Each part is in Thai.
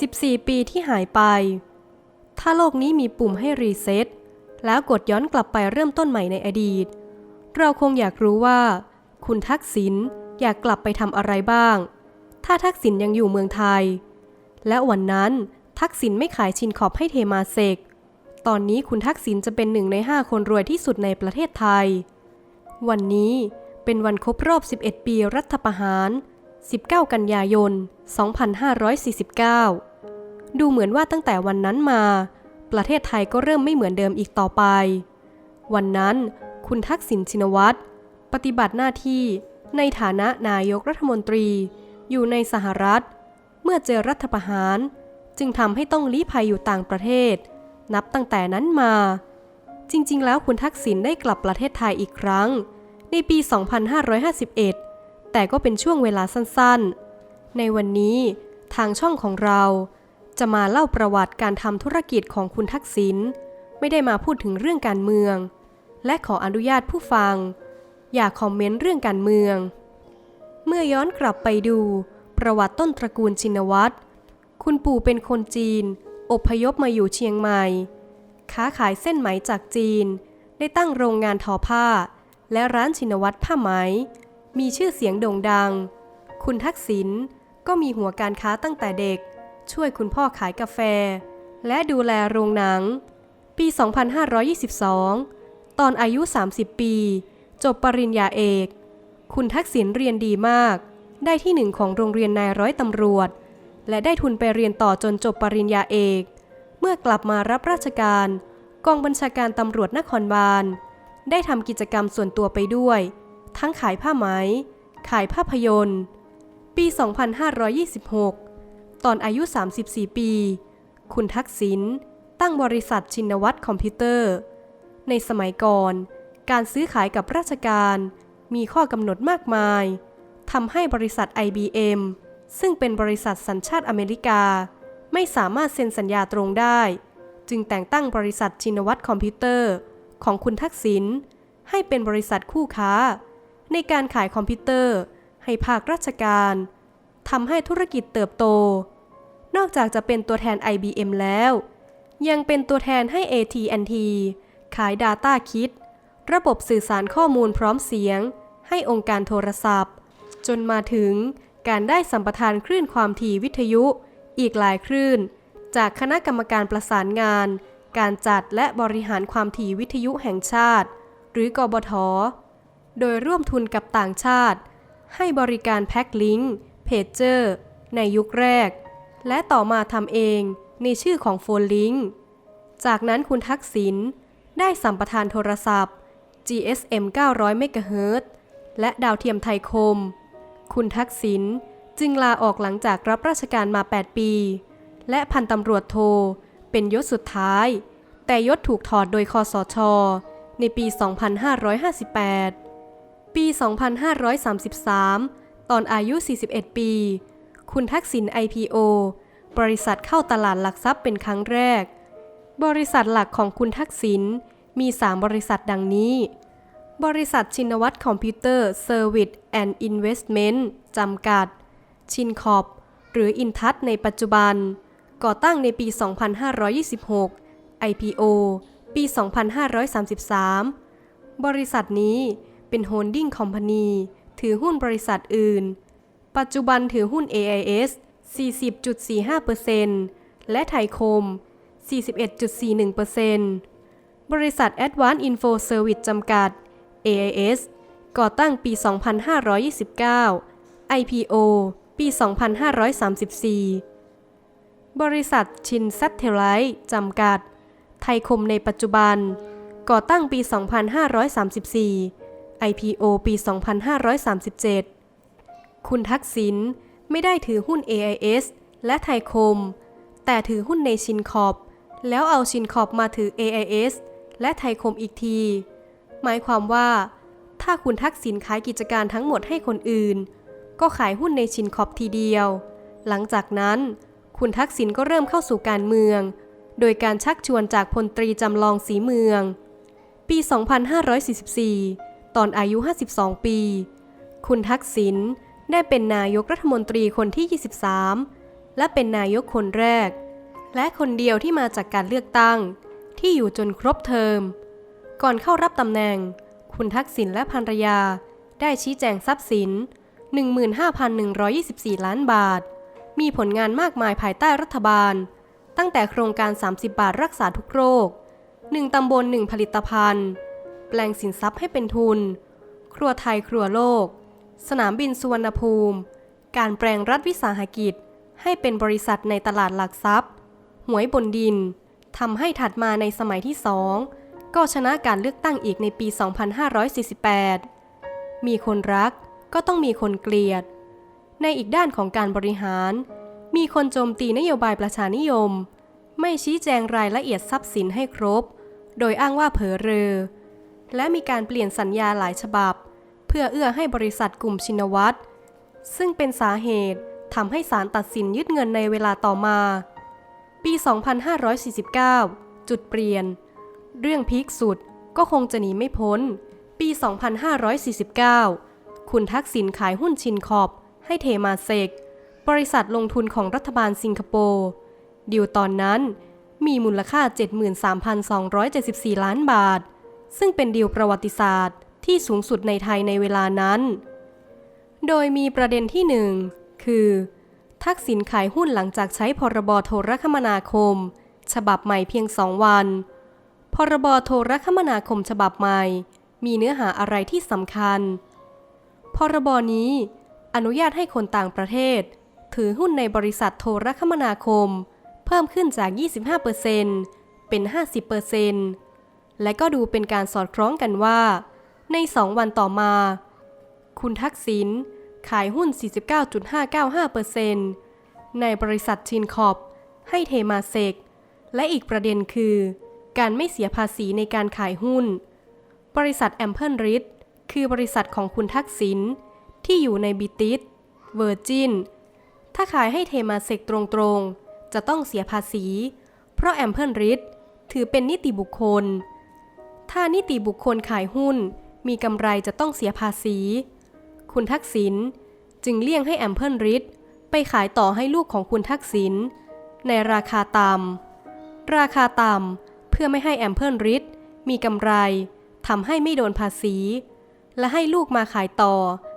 14 ปีที่หายไป ถ้าโลกนี้มีปุ่มให้รีเซ็ตแล้วกดย้อนกลับไปเริ่มต้นใหม่ในอดีต เราคงอยากรู้ว่า คุณทักษิณอยากกลับไปทำอะไรบ้าง ถ้าทักษิณยังอยู่เมืองไทย และวันนั้นทักษิณไม่ขายชินขอบให้เทมาเซก ตอนนี้คุณทักษิณจะเป็นหนึ่งในห้าคนรวยที่สุดในประเทศไทย วันนี้เป็นวันครบรอบ 11 ปีรัฐประหาร 19 กันยายน 2549 ดูเหมือนว่าตั้งแต่วันนั้นมา ประเทศไทยก็เริ่มไม่เหมือนเดิมอีกต่อไป วันนั้นคุณทักษิณชินวัตรปฏิบัติหน้าที่ในฐานะนายกรัฐมนตรี อยู่ในสหรัฐ เมื่อเจอรัฐประหาร จึงทำให้ต้องลี้ภัยอยู่ต่างประเทศ นับตั้งแต่นั้นมา จริง ๆ แล้วคุณทักษิณได้กลับประเทศไทยอีกครั้ง ในปี 2551 แต่ก็เป็นช่วงเวลาสั้นๆ ในวันนี้ทางช่องของเรา จะมาเล่าประวัติการทำธุรกิจของคุณทักษิณไม่ได้มาพูดถึงเรื่องการเมือง และขออนุญาตผู้ฟัง อย่าคอมเมนต์เรื่องการเมือง เมื่อย้อนกลับไปดู ประวัติต้นตระกูลชินวัตรคุณปู่เป็นคนจีน อพยพมาอยู่เชียงใหม่ ค้าขายเส้นไหมจากจีน ได้ตั้งโรงงานทอผ้า และร้านชินวัตรผ้าไหม มีชื่อเสียงโด่งดัง คุณทักษิณก็มีหัวการค้าตั้งแต่เด็ก ช่วยคุณพ่อขายกาแฟ และดูแลโรงหนัง ปี 2522 ตอนอายุ 30 ปี จบปริญญาเอก คุณทักษิณเรียนดีมาก ได้ที่หนึ่งของโรงเรียนนายร้อยตำรวจ และได้ทุนไปเรียนต่อจนจบปริญญาเอก เมื่อกลับมารับราชการ กองบัญชาการตำรวจนครบาล ได้ทำกิจกรรมส่วนตัวไปด้วย ทั้งขายผ้าไหม ขายภาพยนตร์ ปี 2526 ตอนอายุ 34 ปี คุณทักษิณตั้งบริษัทชินวัตรคอมพิวเตอร์ ในสมัยก่อน การซื้อขายกับราชการมีข้อกำหนดมากมายทำให้บริษัท IBM ซึ่งเป็นบริษัทสัญชาติอเมริกา ไม่สามารถเซ็นสัญญาตรงได้ จึงแต่งตั้งบริษัทชินวัตรคอมพิวเตอร์ ของคุณทักษิณให้เป็นบริษัทคู่ค้า ในการขายคอมพิวเตอร์ ให้ภาคราชการ ทำให้ธุรกิจเติบโต นอกจากจะเป็นตัวแทน IBM แล้ว ยังเป็นตัวแทนให้ AT&T ขาย Data Kit ระบบสื่อสารข้อมูลพร้อมเสียง ให้องค์การโทรศัพท์ จนมาถึงการได้สัมปทานคลื่นความถี่วิทยุ อีกหลายคลื่น จากคณะกรรมการประสานงาน การจัดและบริหารความถี่วิทยุแห่งชาติ หรือกบท โดยร่วมทุนกับต่างชาติ ให้บริการแพ็คลิงก์ เพจเจอร์ ในยุคแรก และต่อมาทำเองในชื่อของโฟนลิงจากนั้นคุณทักษิณได้สัมปทานโทรศัพท์ GSM 900เมกะเฮิรตซ์และดาวเทียมไทยคม คุณทักษิณจึงลาออกหลังจากรับราชการมา 8 ปี และพันตำรวจโท เป็นยศสุดท้าย แต่ยศถูกถอดโดยคอสช ในปี 2558 ปี 2533 ตอนอายุ 41 ปี คุณทักษิณ IPO บริษัทเข้าตลาดหลักทรัพย์เป็นครั้งแรก บริษัทหลักของคุณทักษิณมี 3 บริษัทดังนี้ บริษัทชินวัตรคอมพิวเตอร์เซอร์วิสแอนด์อินเวสท์เมนต์จำกัด ชินคอปหรืออินทัศในปัจจุบัน ก่อตั้งในปี 2526 IPO ปี 2533 บริษัทนี้เป็นโฮลดิ้งคอมพานี ถือหุ้นบริษัทอื่น ปัจจุบันถือหุ้น AIS 40.45%และไทยคม 41.41%บริษัท Advanced Info Service จำกัด AIS ก่อตั้งปี 2529 IPO ปี 2534 บริษัทชินซัตเทไลท์จำกัด ไทยคมในปัจจุบัน ก่อตั้งปี 2534 IPO ปี 2537 คุณทักษิณไม่ได้ถือหุ้น AIS และไทยคม แต่ถือหุ้นในชินคอปแล้วเอาชินคอปมาถือ AIS และไทยคมอีกที หมายความว่า ถ้าคุณทักษิณขายกิจการทั้งหมดให้คนอื่น ก็ขายหุ้นในชินคอปทีเดียว หลังจากนั้น คุณทักษิณก็เริ่มเข้าสู่การเมือง โดยการชักชวนจากพลตรีจำลองสีเมือง ปี 2544 ตอนอายุ 52 ปี คุณทักษิณได้เป็นนายกรัฐมนตรีคนที่ 23 และเป็นนายกคนแรก และคนเดียวที่มาจากการเลือกตั้ง ที่อยู่จนครบเทอม ก่อนเข้ารับตำแหน่ง คุณทักษิณและภรรยา ได้ชี้แจงทรัพย์สิน 15,124 ล้านบาท มีผลงานมากมายภายใต้รัฐบาล ตั้งแต่โครงการ 30 บาทรักษาทุกโรค 1 ตำบล 1 ผลิตภัณฑ์ แปลงสินทรัพย์ให้เป็นทุน ครัวไทยครัวโลก สนามบินสุวรรณภูมิ การแปลงรัฐวิสาหกิจ ให้เป็นบริษัทในตลาดหลักทรัพย์ หวยบนดินทำให้ถัดมาในสมัยที่สองก็ชนะการเลือกตั้งอีกในปี 2548 มีคนรักก็ต้องมีคนเกลียด ในอีกด้านของการบริหาร มีคนโจมตีนโยบายประชานิยม ไม่ชี้แจงรายละเอียดทรัพย์สินให้ครบ โดยอ้างว่าเผลอเรอ และมีการเปลี่ยนสัญญาหลายฉบับ เพื่อเอื้อให้บริษัทกลุ่มชินวัตรซึ่งเป็นสาเหตุทำให้ศาลตัดสินยึดเงินในเวลาต่อมา ปี 2549 จุดเปลี่ยน เรื่องพีคสุดก็คงจะหนีไม่พ้น ปี 2549 คุณทักษิณขายหุ้นชินคอบ ให้เทมาเซก บริษัทลงทุนของรัฐบาลสิงคโปร์ดีลตอนนั้นมีมูลค่า 73,274 ล้านบาท ซึ่งเป็นดีลประวัติศาสตร์ที่สูงสุดในไทยในเวลานั้น โดยมีประเด็นที่หนึ่งคือ ทักษิณขายหุ้นหลังจากใช้พรบโทรคมนาคม ฉบับใหม่เพียงสองวัน พรบโทรคมนาคมฉบับใหม่ มีเนื้อหาอะไรที่สำคัญ พรบนี้อนุญาตให้คนต่างประเทศ ถือหุ้นในบริษัทโทรคมนาคม เพิ่มขึ้นจาก 25%เป็น 50% และก็ดูเป็นการสอดคล้องกันว่า ในสองวันต่อมา คุณทักษิณขายหุ้น 49.595%ในบริษัทชินคอปให้เทมาเซก และอีกประเด็นคือ การไม่เสียภาษีในการขายหุ้น บริษัทแอมเพิลริดคือบริษัทของคุณทักษิณที่อยู่ในบิติสเวอร์จิน ถ้าขายให้เทมาเซกตรงๆ จะต้องเสียภาษี เพราะแอมเพิลริดถือเป็นนิติบุคคล ถ้านิติบุคคลขายหุ้น มีกำไรจะต้องเสียภาษี คุณทักษิณจึงเลี่ยงให้แอมเพิลริดไปขายต่อให้ลูกของคุณทักษิณในราคาต่ำราคาต่ำเพื่อไม่ให้แอมเพิลริดมีกำไรทำให้ไม่โดนภาษี และให้ลูกมาขายต่อ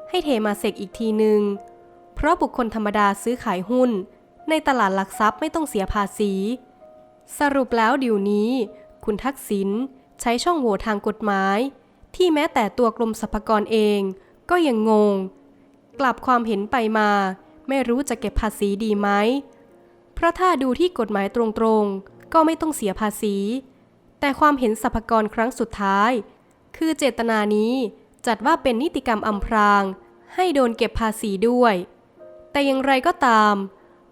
ให้เทมาเซกอีกทีหนึ่งเพราะบุคคลธรรมดาซื้อขายหุ้น ในตลาดหลักทรัพย์ไม่ต้องเสียภาษี สรุปแล้วดิวนี้ คุณทักษิณ ใช้ช่องโหว่ทางกฎหมาย ที่แม้แต่ตัวกรมสรรพากรเอง ก็ยังงง กลับความเห็นไปมา ไม่รู้จะเก็บภาษีดีไหม เพราะถ้าดูที่กฎหมายตรงๆ ก็ไม่ต้องเสียภาษี แต่ความเห็นสรรพากรครั้งสุดท้าย คือเจตนานี้จัดว่าเป็นนิติกรรมอำพราง ให้โดนเก็บภาษีด้วย แต่อย่างไรก็ตาม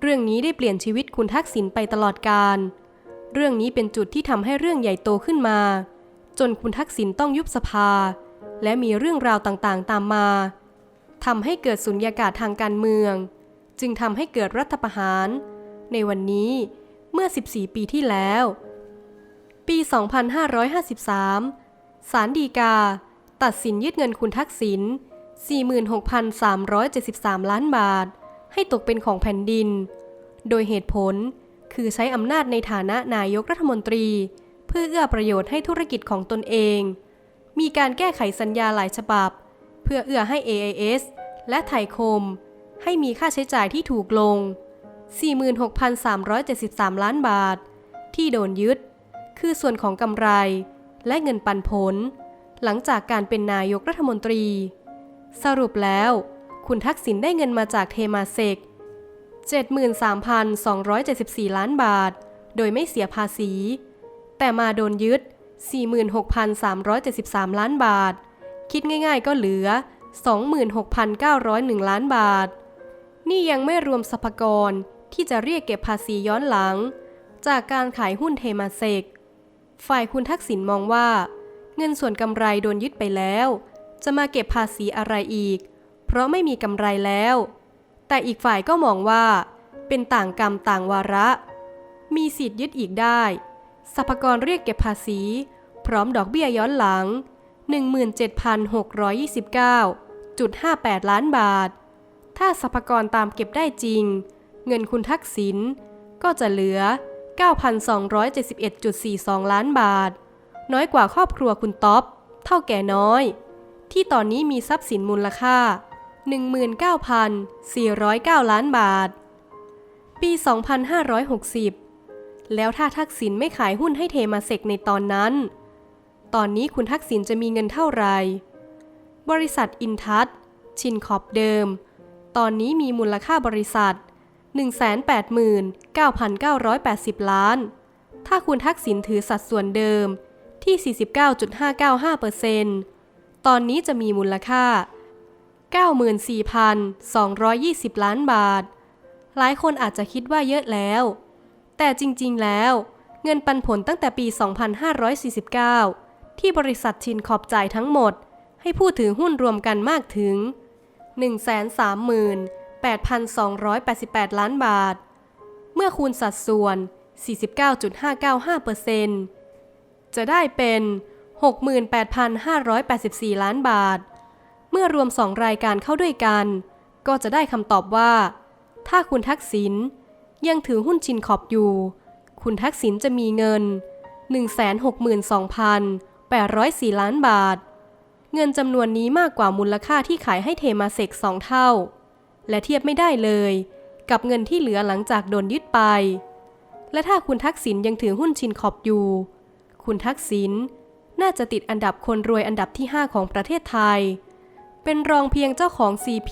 เรื่องนี้ได้เปลี่ยนชีวิตคุณทักษิณไปตลอดกาลเรื่องนี้เป็นจุดที่ทำให้เรื่องใหญ่โตขึ้นมา จนคุณทักษิณต้องยุบสภา และมีเรื่องราวต่างๆ ตามมาทำให้เกิดสุญญากาศทางการเมือง จึงทำให้เกิดรัฐประหาร ในวันนี้เมื่อ 14 ปีที่แล้ว ปี 2553 ศาลฎีกา ตัดสินยึดเงินคุณทักษิณ 46,373 ล้านบาท ให้ตกเป็นของแผ่นดิน โดยเหตุผลคือใช้อำนาจในฐานะนายกรัฐมนตรี เพื่อเอื้อประโยชน์ให้ธุรกิจของตนเอง มีการแก้ไขสัญญาหลายฉบับ เพื่อเอื้อให้ AIS และไทยคม ให้มีค่าใช้จ่ายที่ถูกลง 46,373 ล้านบาท ที่โดนยึด คือส่วนของกำไร และเงินปันผล หลังจากการเป็นนายกรัฐมนตรี สรุปแล้ว คุณทักษิณได้เงินมาจากเทมาเซก73,274 ล้านบาท โดยไม่เสียภาษี แต่มาโดนยึด 46,373 ล้านบาท คิดง่ายๆก็เหลือ 26,901 ล้านบาท นี่ยังไม่รวมสรรพกรที่จะเรียกเก็บภาษีย้อนหลัง จากการขายหุ้นเทมาเซก ฝ่ายคุณทักษิณมองว่า เงินส่วนกำไรโดนยึดไปแล้ว จะมาเก็บภาษีอะไรอีก เพราะไม่มีกำไรแล้ว แต่อีกฝ่ายก็มองว่า เป็นต่างกรรมต่างวาระ มีสิทธิ์ยึดอีกได้ สรรพากรเรียกเก็บภาษี พร้อมดอกเบี้ยย้อนหลัง 17,629.58 ล้านบาท ถ้าสรรพากรตามเก็บได้จริง เงินคุณทักษิณก็จะเหลือ 9,271.42 ล้านบาท น้อยกว่าครอบครัวคุณต๊อบเท่าแก่น้อย ที่ตอนนี้มีทรัพย์สินมูลค่า 19,409 ล้านบาท ปี 2560 แล้วถ้าทักษิณไม่ขายหุ้นให้เทมาเซกในตอนนั้น ตอนนี้คุณทักษิณจะมีเงินเท่าไหร่ บริษัทอินทัศชินขอบเดิม ตอนนี้มีมูลค่าบริษัท 189,980 ล้าน ถ้าคุณทักษิณถือสัดส่วนเดิมที่ 49.595%ตอนนี้จะมีมูลค่า 94,220 ล้านบาท หลายคนอาจจะคิดว่าเยอะแล้ว แต่จริงๆ แล้ว เงินปันผลตั้งแต่ปี 2549 ที่บริษัทชินขอบจ่ายทั้งหมด ให้ผู้ถือหุ้นรวมกันมากถึง 138,288 ล้านบาท เมื่อคูณสัดส่วน 49.595%จะได้เป็น 68,584 ล้านบาท เมื่อรวมสองรายการเข้าด้วยกัน ก็จะได้คำตอบว่า ถ้าคุณทักษิณ ยังถือหุ้นชินขอบอยู่ คุณทักษิณจะมีเงิน 162,804 ล้านบาท เงินจำนวนนี้มากกว่ามูลค่าที่ขายให้เทมาเซกสองเท่า และเทียบไม่ได้เลย กับเงินที่เหลือหลังจากโดนยึดไป และถ้าคุณทักษิณยังถือหุ้นชินขอบอยู่ คุณทักษิณน่าจะติดอันดับคนรวยอันดับที่ 5 ของประเทศไทย เป็นรองเพียงเจ้าของ CP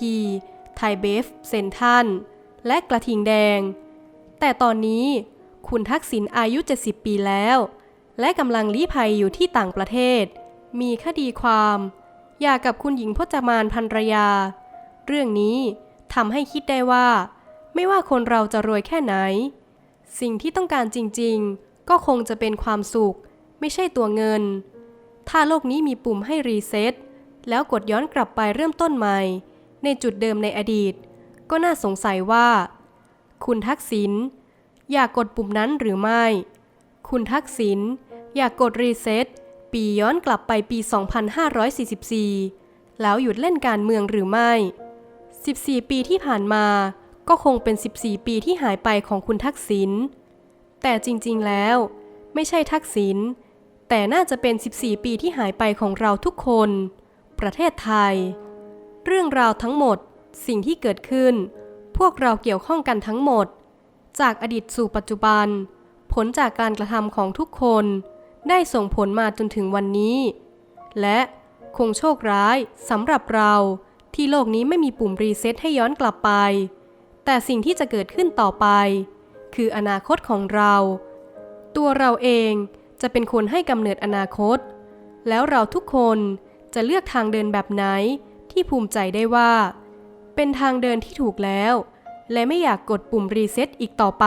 ไทยเบฟ เซนทัน และกระทิงแดง แต่ตอนนี้คุณทักษิณอายุ 70 ปีแล้ว และกำลังลี้ภัยอยู่ที่ต่างประเทศ มีคดีความหย่ากับคุณหญิงพจมานภรรยา เรื่องนี้ทำให้คิดได้ว่า ไม่ว่าคนเราจะรวยแค่ไหน สิ่งที่ต้องการจริงๆ ก็คงจะเป็นความสุข ไม่ใช่ตัวเงิน ถ้าโลกนี้มีปุ่มให้รีเซ็ตแล้วกดย้อนกลับไปเริ่มต้นใหม่ ในจุดเดิมในอดีต ก็น่าสงสัยว่า คุณทักษิณอยากกดปุ่มนั้นหรือไม่ คุณทักษิณอยากกดรีเซ็ตปีย้อนกลับไปปี 2544 แล้วหยุดเล่นการเมืองหรือไม่ 14 ปีที่ผ่านมาก็คงเป็น 14 ปีที่หายไปของคุณทักษิณ แต่จริงๆ แล้ว ไม่ใช่ทักษิณ แต่น่าจะเป็น 14 ปีที่หายไปของเราทุกคน ประเทศไทย เรื่องราวทั้งหมดสิ่งที่เกิดขึ้น พวกเราเกี่ยวข้องกันทั้งหมด จากอดีตสู่ปัจจุบัน ผลจากการกระทำของทุกคน ได้ส่งผลมาจนถึงวันนี้ และคงโชคร้ายสำหรับเราที่โลกนี้ไม่มีปุ่มรีเซ็ตให้ย้อนกลับไป แต่สิ่งที่จะเกิดขึ้นต่อไป คืออนาคตของเรา ตัวเราเองจะเป็นคนให้กำเนิดอนาคต แล้วเราทุกคนจะเลือกทางเดินแบบไหนที่ภูมิใจได้ว่า เป็นทางเดินที่ถูกแล้ว และไม่อยากกดปุ่มรีเซ็ตอีกต่อไป